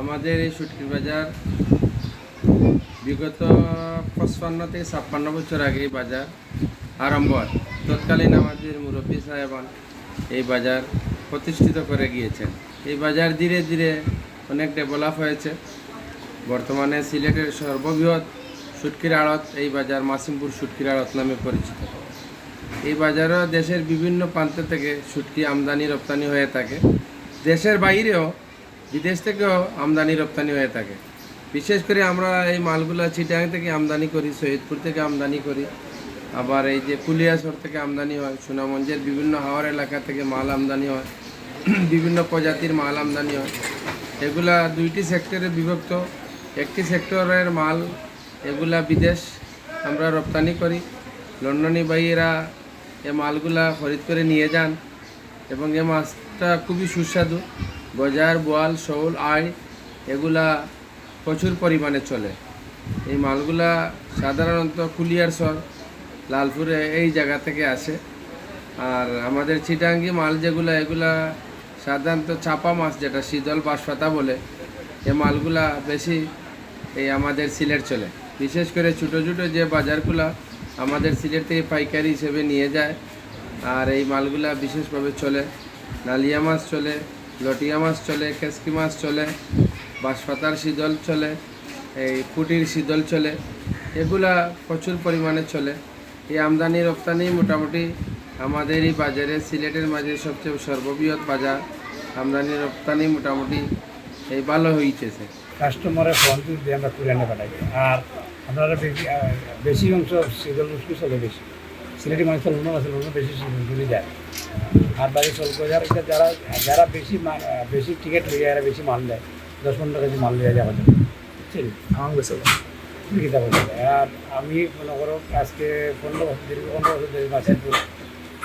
আমাদের এই সুটকির বাজার বিগত পঁচপান্ন থেকে ছাপ্পান্ন বছর আগে এই বাজার আরম্ভ হয়। তৎকালীন আমাদের মুরব্বী সাহেবান এই বাজার প্রতিষ্ঠিত করে গিয়েছেন। এই বাজার ধীরে ধীরে অনেক ডেভেলপ হয়েছে। বর্তমানে সিলেটের সর্ববৃহৎ সুটকির আড়ত এই বাজার মাসিমপুর সুটকির আড়ত নামে পরিচিত। এই বাজারও দেশের বিভিন্ন প্রান্ত থেকে শুটকি আমদানি রপ্তানি হয়ে থাকে। দেশের বাইরেও বিদেশ থেকেও আমদানি রপ্তানি হয়ে থাকে। বিশেষ করে আমরা এই মালগুলো চিটাং থেকে আমদানি করি, সৈয়দপুর থেকে আমদানি করি। আবার এই যে কুলিয়াসর থেকে আমদানি হয় সুনামঞ্জের বিভিন্ন হাওয়ার এলাকা থেকে মাল আমদানি হয়, বিভিন্ন প্রজাতির মাল আমদানি হয়। এগুলা দুইটি সেক্টরে বিভক্ত। একটি সেক্টরের মাল এগুলা বিদেশ আমরা রপ্তানি করি। লন্ডনি ভাইয়েরা এ মালগুলা খরিদ করে নিয়ে যান এবং এ মাছটা খুবই সুস্বাদু। গজার বোয়াল, শৌল, আয় এগুলা প্রচুর পরিমাণে চলে। এই মালগুলা সাধারণত কুলিয়ার সর লালপুরে এই জায়গা থেকে আসে। আর আমাদের চিটাঙ্গি মাল যেগুলা, এগুলা সাধারণত চাপা মাছ যেটা শীতল বাঁশপাতা বলে, এ মালগুলা বেশি এই আমাদের সিলেট চলে। বিশেষ করে ছোটো ছোটো যে বাজারগুলা আমাদের সিলেট থেকে পাইকারি হিসেবে নিয়ে যায়, আর এই মালগুলা বিশেষভাবে চলে। নালিয়া মাছ চলে লটিয়া মাছ চলে, খেসকি মাছ চলে, বাঁশপাতার শীতল চলে, এই পুটির শীতল চলে, এগুলা প্রচুর পরিমাণে চলে। এই আমদানি রপ্তানি মোটামুটি আমাদের এই বাজারে, সিলেটের মাঝে সবচেয়ে সর্ববৃহৎ বাজার। আমদানি রপ্তানি মোটামুটি এই ভালো হইতেছে। কাস্টমারের ফোন আমরা তুলে পাঠাই। আর আপনারা বেশি অংশ মুশকিল চলে বেশি। সিলেটি মানুষ আছে অন্য বেশি সিজন যায়। আর বাড়ি চলবে যারা যারা যারা বেশি বেশি টিকিট লইয়া এরা বেশি মাল দেয়। দশ পনেরো কেজি মাল লইয়া যাওয়া যায়। বুঝছেন আমার বেশি আর আমি মনে করো আজকে পনেরো বছর দীর্ঘ পনেরো বছর ধরে মাসেরপুর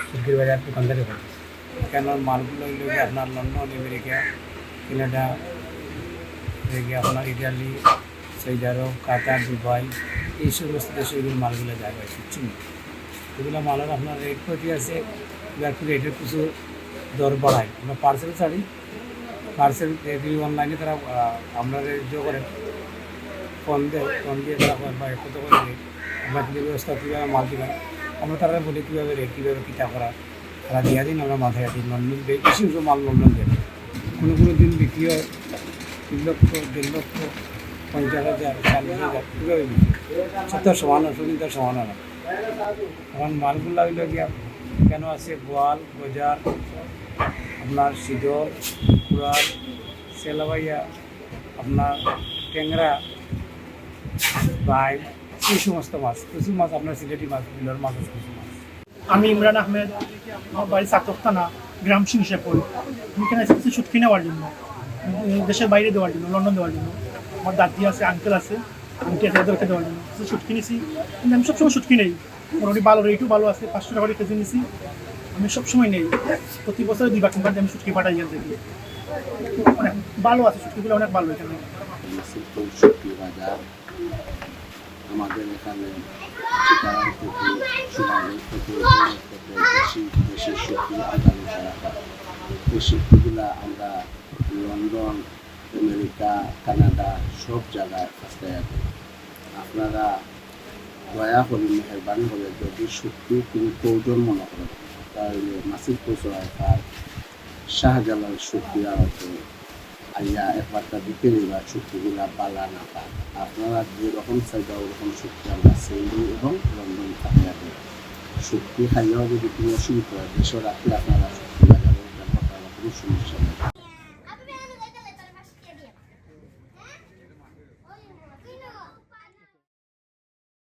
সুরকির বাজার দোকানদারি করতেছি কেন মালগুলো আপনার লন্ডন আমেরিকা কানাডা এদিকে আপনার Italy Saudi Arab Qatar Dubai এই সমস্ত দেশে এগুলো মালগুলো যায় বুঝছেন এগুলো মালের আপনার রেট প্রতি আছে একটু রেটের কিছু দর বাড়ায়। আমরা পার্সেল ছাড়ি পার্সেল অনলাইনে তারা আমরা যে করেন ফোন দেয় ফোন দিয়ে তারা বা কত করে রেট আমরা কিন্তু ব্যবস্থা কীভাবে মাল দিবেন আমরা তারা বলি কীভাবে রেট কীভাবে কীটা করা, তারা দিয়া দিন, আমরা মাথায় দিন লন্ডন বেশি কিছু মাল লন্ডন দেন কোনো কোনো দিন বিক্রি হয়, তিন লক্ষ, দেড় লক্ষ, পঞ্চাশ হাজার, চাল্লিশ হাজার, কীভাবে বিক্রি সব তো সমান হয় সমান হয় এখন মালগুলো হইল গিয়া কেন আছে? গোয়াল গজার আপনার শীতল কুড়াল সেলাবাইয়া আপনার ট্যাংরা বাই এই সমস্ত মাছ। কিছু মাছ, আপনার সিলেটি মাছ, বিলর মাছ আছে কিছু মাছ। আমি ইমরান আহমেদ, আমার বাড়ি সাতকতানা গ্রাম সিংশেপুর আমি এখানে এসেছি ছুটকি নেওয়ার জন্য দেশের বাইরে দেওয়ার জন্য, লন্ডন দেওয়ার জন্য। আমার দাদি আছে আঙ্কেল আছে। জন্য কিছু ছুটকি কিন্তু আমি সবসময় ছুটকি নেই। মোটামুটি ভালো রেটও ভালো আছে, পাঁচশো টাকা কেজি নিছি। আমি সবসময় নেই। প্রতি বছর দুই তিনবার দিয়ে আমি ছুটকি পাঠাই এখান থেকে অনেক ভালো আছে ছুটকিগুলো অনেক ভালো এখানে। বাজার আমাদের এখানে আমরা লন্ডন আমেরিকা, কানাডা, সব জায়গায় দিই আপনারা দয়া করে মেহরবানি করে যদি শুক্তি কোনো প্রয়োজন মনে করেন, তাহলে নাসিরপুর সহায়তার শাহজালাল শুক্তি আড়তে আইয়া একবারটা দিতে দিবা চুক্তিগুলা পালা না পান আপনারা যেরকম চাইবা ওরকম চুক্তি আমরা সেইলি এবং লন্ডন থাকে দিই চুক্তি খাইয়াও যদি কোনো অসুবিধা হয় দেশে রাখলে আপনারা ব্যবহার করার কোনো সমস্যা